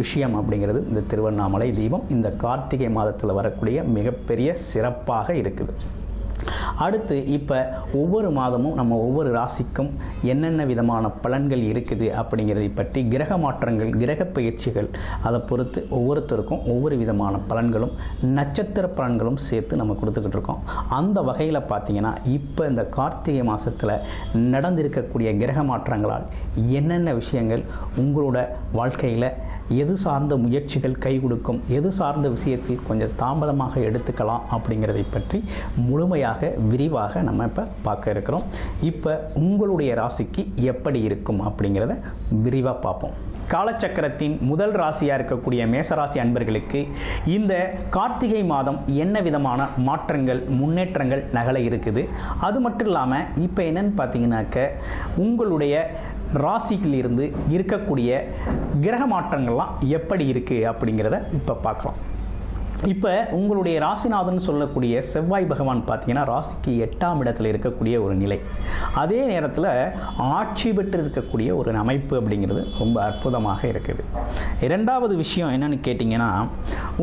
விஷயம் அப்படிங்கிறது இந்த திருவண்ணாமலை தீபம் இந்த கார்த்திகை மாதத்தில் வரக்கூடிய மிகப்பெரிய சிறப்பாக இருக்குது. அடுத்து இப்போ ஒவ்வொரு மாதமும் நம்ம ஒவ்வொரு ராசிக்கும் என்னென்ன விதமான பலன்கள் இருக்குது அப்படிங்கிறதை பற்றி கிரக மாற்றங்கள் கிரக பயிற்சிகள் அதை பொறுத்து ஒவ்வொருத்தருக்கும் ஒவ்வொரு விதமான பலன்களும் நட்சத்திர பலன்களும் சேர்த்து நம்ம கொடுத்துக்கிட்டு இருக்கோம். அந்த வகையில் பார்த்தீங்கன்னா இப்போ இந்த கார்த்திகை மாதத்தில் நடந்திருக்கக்கூடிய கிரக மாற்றங்களால் என்னென்ன விஷயங்கள் உங்களோட வாழ்க்கையில் எது சார்ந்த முயற்சிகள் கை கொடுக்கும்? எது சார்ந்த விஷயத்தில் கொஞ்சம் தாமதமாக எடுத்துக்கலாம் அப்படிங்கிறதை பற்றி முழுமையாக விரிவாக நம்ம இப்போ பார்க்க இருக்கிறோம். இப்போ உங்களுடைய ராசிக்கு எப்படி இருக்கும் அப்படிங்கிறத விரிவாக பார்ப்போம். காலச்சக்கரத்தின் முதல் ராசியாக இருக்கக்கூடிய மேசராசி அன்பர்களுக்கு இந்த கார்த்திகை மாதம் என்ன விதமான மாற்றங்கள் முன்னேற்றங்கள் நகல இருக்குது? அது மட்டும் இல்லாமல் இப்போ என்னன்னு பார்த்தீங்கன்னாக்க உங்களுடைய ராசிக்கிலிருந்து இருக்கக்கூடிய கிரக மாற்றங்கள்லாம் எப்படி இருக்குது அப்படிங்கிறத இப்போ பார்க்கலாம். இப்போ உங்களுடைய ராசிநாதன் சொல்லக்கூடிய செவ்வாய் பகவான் பார்த்தீங்கன்னா ராசிக்கு எட்டாம் இடத்துல இருக்கக்கூடிய ஒரு நிலை. அதே நேரத்தில் ஆட்சி பெற்று இருக்கக்கூடிய ஒரு அமைப்பு அப்படிங்கிறது ரொம்ப அற்புதமாக இருக்குது. இரண்டாவது விஷயம் என்னன்னு கேட்டிங்கன்னா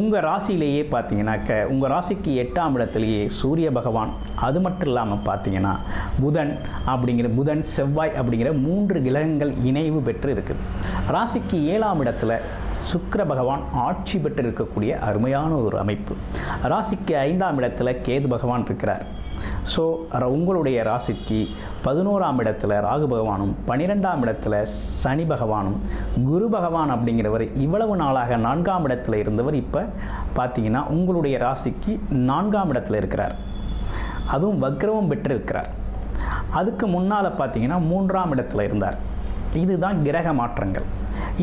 உங்கள் ராசியிலேயே பார்த்தீங்கன்னாக்க உங்கள் ராசிக்கு எட்டாம் இடத்துலையே சூரிய பகவான். அது மட்டும் இல்லாமல் பார்த்தீங்கன்னா புதன் அப்படிங்கிற புதன் செவ்வாய் அப்படிங்கிற மூன்று கிரகங்கள் இணைவு பெற்று இருக்குது. ராசிக்கு ஏழாம் இடத்துல சுக்கர பகவான் ஆட்சி பெற்று இருக்கக்கூடிய அருமையான ஒரு அமைப்பு. ராசிக்கு ஐந்தாம் இடத்துல கேது பகவான் இருக்கிறார். ஸோ உங்களுடைய ராசிக்கு பதினோராம் இடத்துல ராகு பகவானும் பன்னிரெண்டாம் இடத்துல சனி பகவானும் குரு பகவான் அப்படிங்கிறவர் இவ்வளவு நாளாக நான்காம் இடத்துல இருந்தவர் இப்போ பார்த்தீங்கன்னா உங்களுடைய ராசிக்கு நான்காம் இடத்துல இருக்கிறார். அதுவும் வக்ரவம் பெற்று இருக்கிறார் அதுக்கு முன்னால் பார்த்தீங்கன்னா மூன்றாம் இடத்துல இருந்தார். இதுதான் கிரக மாற்றங்கள்.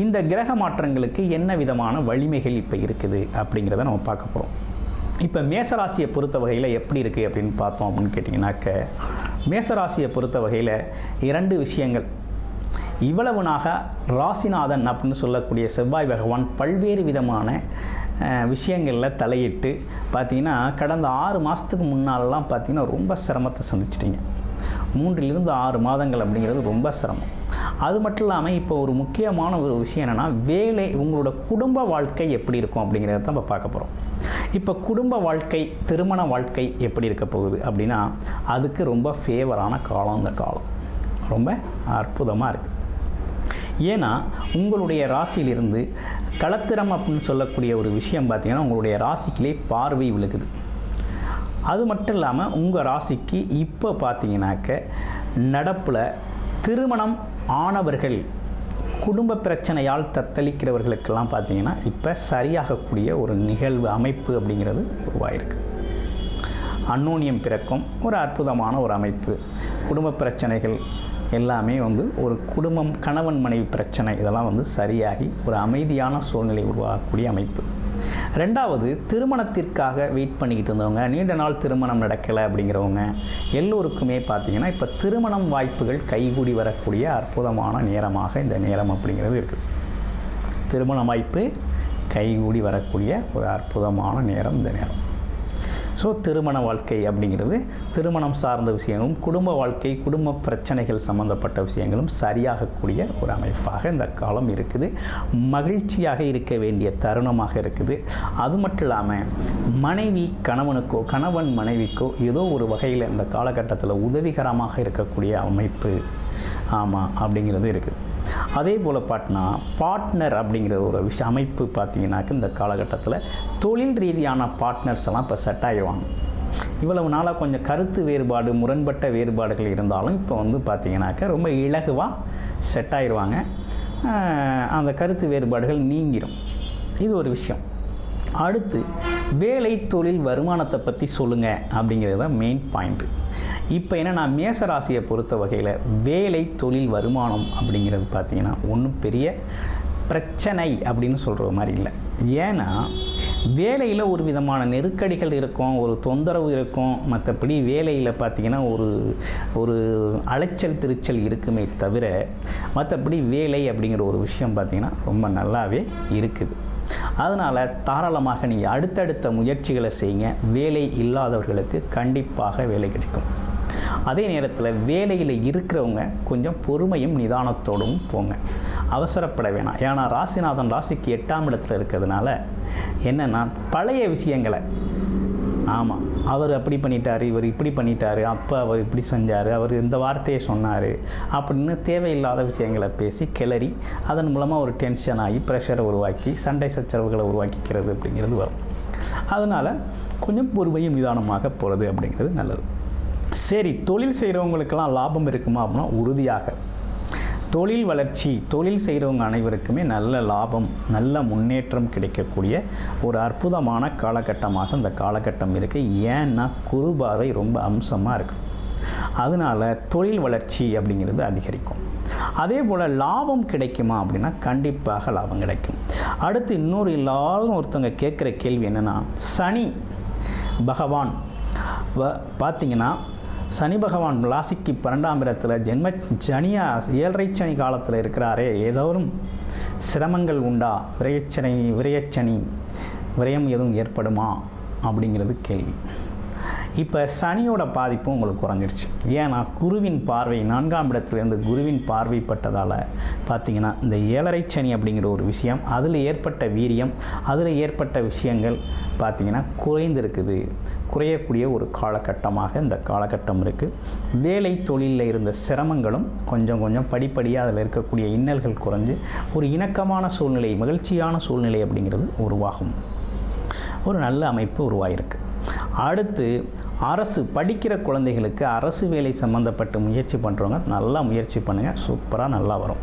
இந்த கிரக மாற்றங்களுக்கு என்ன விதமான வலிமைகள் இப்போ இருக்குது அப்படிங்கிறத நம்ம பார்க்க போகிறோம் இப்போ மேசராசியை பொறுத்த வகையில் எப்படி இருக்குது அப்படின்னு பார்த்தோம் அப்படின்னு கேட்டிங்கனாக்க மேசராசியை பொறுத்த வகையில் இரண்டு விஷயங்கள். இவ்வளவு நாக ராசிநாதன் அப்படின்னு சொல்லக்கூடிய செவ்வாய் பகவான் பல்வேறு விதமான விஷயங்களில் தலையிட்டு பார்த்தீங்கன்னா கடந்த ஆறு மாதத்துக்கு முன்னாலெலாம் பார்த்தீங்கன்னா ரொம்ப சிரமத்தை சந்திச்சிட்டிங்க. மூன்றிலிருந்து ஆறு மாதங்கள் அப்படிங்கிறது ரொம்ப சிரமம். அது மட்டும் இல்லாமல் இப்போ ஒரு முக்கியமான ஒரு விஷயம் என்னென்னா வேலை உங்களோட குடும்ப வாழ்க்கை எப்படி இருக்கும் அப்படிங்கிறத தான் இப்போ பார்க்க போகிறோம் இப்போ குடும்ப வாழ்க்கை திருமண வாழ்க்கை எப்படி இருக்க போகுது அப்படின்னா அதுக்கு ரொம்ப ஃபேவரான காலம் இந்த காலம். ரொம்ப அற்புதமாக இருக்குது ஏன்னா உங்களுடைய ராசியிலிருந்து களத்திரம் அப்படின்னு சொல்லக்கூடிய ஒரு விஷயம் பார்த்திங்கன்னா உங்களுடைய ராசிக்கிலே பார்வை விழுகுது. அது மட்டும் இல்லாமல் உங்கள் ராசிக்கு இப்போ பார்த்தீங்கன்னாக்க நடப்பில் திருமணம் ஆனவர்கள் குடும்ப பிரச்சனையால் தத்தளிக்கிறவர்களுக்கெல்லாம் பார்த்தீங்கன்னா இப்போ சரியாகக்கூடிய ஒரு நிகழ்வு அமைப்பு அப்படிங்கிறது உருவாயிருக்கு. அன்னோனியம் பிறக்கும் ஒரு அற்புதமான ஒரு அமைப்பு. குடும்ப பிரச்சனைகள் எல்லாமே வந்து ஒரு குடும்பம் கணவன் மனைவி பிரச்சனை இதெல்லாம் வந்து சரியாகி ஒரு அமைதியான சூழ்நிலை உருவாகக்கூடிய அமைப்பு. ரெண்டாவது திருமணத்திற்காக வெயிட் பண்ணிக்கிட்டு இருந்தவங்க நீண்ட நாள் திருமணம் நடக்கலை அப்படிங்கிறவங்க எல்லோருக்குமே பார்த்தீங்கன்னா இப்போ திருமணம் வாய்ப்புகள் கைகூடி வரக்கூடிய அற்புதமான நேரமாக இந்த நேரம் அப்படிங்கிறது இருக்குது திருமண வாய்ப்பு கைகூடி வரக்கூடிய ஒரு அற்புதமான நேரம் இந்த நேரம். ஸோ திருமண வாழ்க்கை அப்படிங்கிறது திருமணம் சார்ந்த விஷயங்களும் குடும்ப வாழ்க்கை குடும்ப பிரச்சனைகள் சம்பந்தப்பட்ட விஷயங்களும் சரியாகக்கூடிய ஒரு அமைப்பாக இந்த காலம் இருக்குது. மகிழ்ச்சியாக இருக்க வேண்டிய தருணமாக இருக்குது. அது மட்டும் இல்லாமல் மனைவி கணவனுக்கோ கணவன் மனைவிக்கோ ஏதோ ஒரு வகையில் இந்த காலகட்டத்தில் உதவிகரமாக இருக்கக்கூடிய அமைப்பு. ஆமாம் அப்படிங்கிறது இருக்குது அதே போல் பாட்டினா பார்ட்னர் அப்படிங்கிற ஒரு விஷ அமைப்பு பார்த்தீங்கன்னாக்க இந்த காலகட்டத்தில் தொழில் ரீதியான பார்ட்னர்ஸ் எல்லாம் இப்போ செட் ஆகிடுவாங்க இவ்வளவு நாளாக கொஞ்சம் கருத்து வேறுபாடு முரண்பட்ட வேறுபாடுகள் இருந்தாலும் இப்போ வந்து பார்த்தீங்கன்னாக்க ரொம்ப இலகுவாக செட் ஆயிடுவாங்க. அந்த கருத்து வேறுபாடுகள் நீங்கிரும். இது ஒரு விஷயம். அடுத்து வேலை தொழில் வருமானத்தை பற்றி சொல்லுங்கள் அப்படிங்கிறது தான் மெயின் பாயிண்ட்டு இப்போ என்ன நான் மேச மேசராசியை பொறுத்த வகையில் வேலை தொழில் வருமானம் அப்படிங்கிறது பார்த்தீங்கன்னா ஒன்றும் பெரிய பிரச்சனை அப்படின்னு சொல்கிற மாதிரி இல்லை. ஏன்னா வேலையில் ஒரு விதமான நெருக்கடிகள் இருக்கும் ஒரு தொந்தரவு இருக்கும். மற்றபடி வேலையில் பார்த்தீங்கன்னா ஒரு ஒரு அலைச்சல் திருச்சல் இருக்குமே தவிர மற்றபடி வேலை அப்படிங்கிற ஒரு விஷயம் பார்த்தீங்கன்னா ரொம்ப நல்லாவே இருக்குது. அதனால் தாராளமாக நீங்கள் அடுத்தடுத்த முயற்சிகளை செய்யுங்க. வேலை இல்லாதவர்களுக்கு கண்டிப்பாக வேலை கிடைக்கும். அதே நேரத்தில் வேலையில் இருக்கிறவங்க கொஞ்சம் பொறுமையும் நிதானத்தோடும் போங்க. அவசரப்பட வேணாம். ஏன்னா ராசிநாதன் ராசிக்கு எட்டாம் இடத்துல இருக்கிறதுனால என்னென்னா பழைய விஷயங்களை ஆமாம் அவர் அப்படி பண்ணிட்டார் இவர் இப்படி பண்ணிட்டார் அப்போ அவர் இப்படி செஞ்சார் அவர் இந்த வார்த்தையை சொன்னார் அப்படின்னு தேவையில்லாத விஷயங்களை பேசி கிளறி அதன் மூலமாக ஒரு டென்ஷன் ஆகி ப்ரெஷரை உருவாக்கி சண்டை சச்சரவுகளை உருவாக்கிக்கிறது அப்படிங்கிறது வரும். அதனால் கொஞ்சம் பொறுமையும் நிதானமாக போகிறது அப்படிங்கிறது நல்லது. சரி தொழில் செய்கிறவங்களுக்கெல்லாம் லாபம் இருக்குமா அப்படின்னா உறுதியாக தொழில் வளர்ச்சி தொழில் செய்கிறவங்க அனைவருக்குமே நல்ல லாபம் நல்ல முன்னேற்றம் கிடைக்கக்கூடிய ஒரு அற்புதமான காலகட்டமாக இந்த காலகட்டம் இருக்குது ஏன்னா குருபாவை ரொம்ப அம்சமாக இருக்கு. அதனால் தொழில் வளர்ச்சி அப்படிங்கிறது அதிகரிக்கும். அதே போல் லாபம் கிடைக்குமா அப்படின்னா கண்டிப்பாக லாபம் கிடைக்கும். அடுத்து இன்னொரு எல்லாரும் ஒருத்தவங்க கேட்குற கேள்வி என்னென்னா சனி பகவான் வ பார்த்தீங்கன்னா சனி பகவான் ராசிக்கு பன்னெண்டாம் இடத்தில் ஜென்ம ஜனியா ஏழரை சனி காலத்தில் இருக்கிறாரே ஏதோரும் சிரமங்கள் உண்டா? விரையச்சனை விரையச்சனி விரயம் எதுவும் ஏற்படுமா? அப்படிங்கிறது கேள்வி. இப்போ சனியோட பாதிப்பும் உங்களுக்கு குறைஞ்சிருச்சு. ஏன்னா குருவின் பார்வை நான்காம் இடத்துலேருந்து குருவின் பார்வைப்பட்டதால் பார்த்தீங்கன்னா இந்த ஏழரை சனி அப்படிங்கிற ஒரு விஷயம் அதில் ஏற்பட்ட வீரியம் அதில் ஏற்பட்ட விஷயங்கள் பார்த்தீங்கன்னா குறைந்திருக்குது. குறையக்கூடிய ஒரு காலகட்டமாக இந்த காலகட்டம் இருக்குது வேலை தொழிலில் இருந்த சிரமங்களும் கொஞ்சம் கொஞ்சம் படிப்படியாக அதில் இருக்கக்கூடிய இன்னல்கள் குறைஞ்சு ஒரு இணக்கமான சூழ்நிலை மகிழ்ச்சியான சூழ்நிலை அப்படிங்கிறது உருவாகும். ஒரு நல்ல அமைப்பு உருவாயிருக்கு. அடுத்து அரசு படிக்கிற குழந்தைகளுக்கு அரசு வேலை சம்மந்தப்பட்ட முயற்சி பண்ணுறவங்க நல்லா முயற்சி பண்ணுங்கள் சூப்பராக நல்லா வரும்.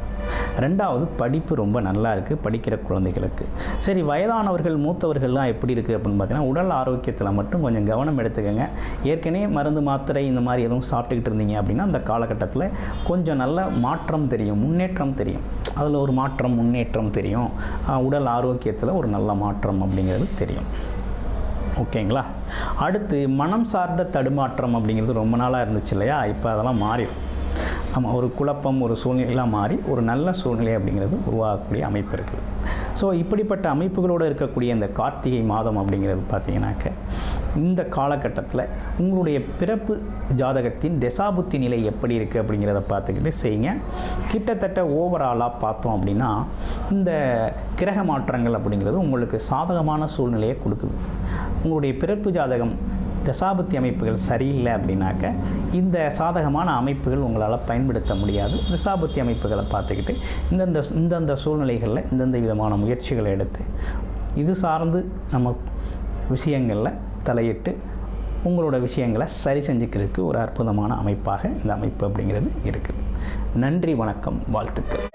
ரெண்டாவது படிப்பு ரொம்ப நல்லா இருக்குது படிக்கிற குழந்தைகளுக்கு. சரி வயதானவர்கள் மூத்தவர்கள்லாம் எப்படி இருக்குது அப்படின்னு பார்த்தீங்கன்னா உடல் ஆரோக்கியத்தில் மட்டும் கொஞ்சம் கவனம் எடுத்துக்கோங்க. ஏற்கனவே மருந்து மாத்திரை இந்த மாதிரி எதுவும் சாப்பிட்டுக்கிட்டு இருந்தீங்க அப்படின்னா அந்த காலகட்டத்தில் கொஞ்சம் நல்ல மாற்றம் தெரியும் முன்னேற்றம் தெரியும். அதில் ஒரு மாற்றம் முன்னேற்றம் தெரியும். உடல் ஆரோக்கியத்தில் ஒரு நல்ல மாற்றம் அப்படிங்கிறது தெரியும். ஓகேங்களா? அடுத்து மனம் சார்ந்த தடுமாற்றம் அப்படிங்கிறது ரொம்ப நாளாக இருந்துச்சு இல்லையா? இப்போ அதெல்லாம் மாறிடும் ஆமாம் ஒரு குழப்பம் ஒரு சூழ்நிலையெல்லாம் மாறி ஒரு நல்ல சூழ்நிலை அப்படிங்கிறது உருவாகக்கூடிய அமைப்பு இருக்குது. ஸோ இப்படிப்பட்ட அமைப்புகளோடு இருக்கக்கூடிய இந்த கார்த்திகை மாதம் அப்படிங்கிறது பார்த்திங்கனாக்க இந்த காலகட்டத்தில் உங்களுடைய பிறப்பு ஜாதகத்தின் தசாபுத்தி நிலை எப்படி இருக்குது அப்படிங்கிறத பார்த்துக்கிட்டு செய்யுங்க. கிட்டத்தட்ட ஓவராலாக பார்த்தோம் அப்படின்னா இந்த கிரக மாற்றங்கள் அப்படிங்கிறது உங்களுக்கு சாதகமான சூழ்நிலையை கொடுக்குது. உங்களுடைய பிறப்பு ஜாதகம் தசாபுத்தி அமைப்புகள் சரியில்லை அப்படின்னாக்க இந்த சாதகமான அமைப்புகள் உங்களால் பயன்படுத்த முடியாது. தசாபுத்தி அமைப்புகளை பார்த்துக்கிட்டு இந்தந்த இந்தந்த சூழ்நிலைகளில் இந்தந்த விதமான முயற்சிகளை எடுத்து இது சார்ந்து நம்ம விஷயங்களில் தலையிட்டு உங்களோட விஷயங்களை சரி செஞ்சுக்கிறதுக்கு ஒரு அற்புதமான அமைப்பாக இந்த அமைப்பு அப்படிங்கிறது இருக்குது. நன்றி வணக்கம் வாழ்த்துக்கள்.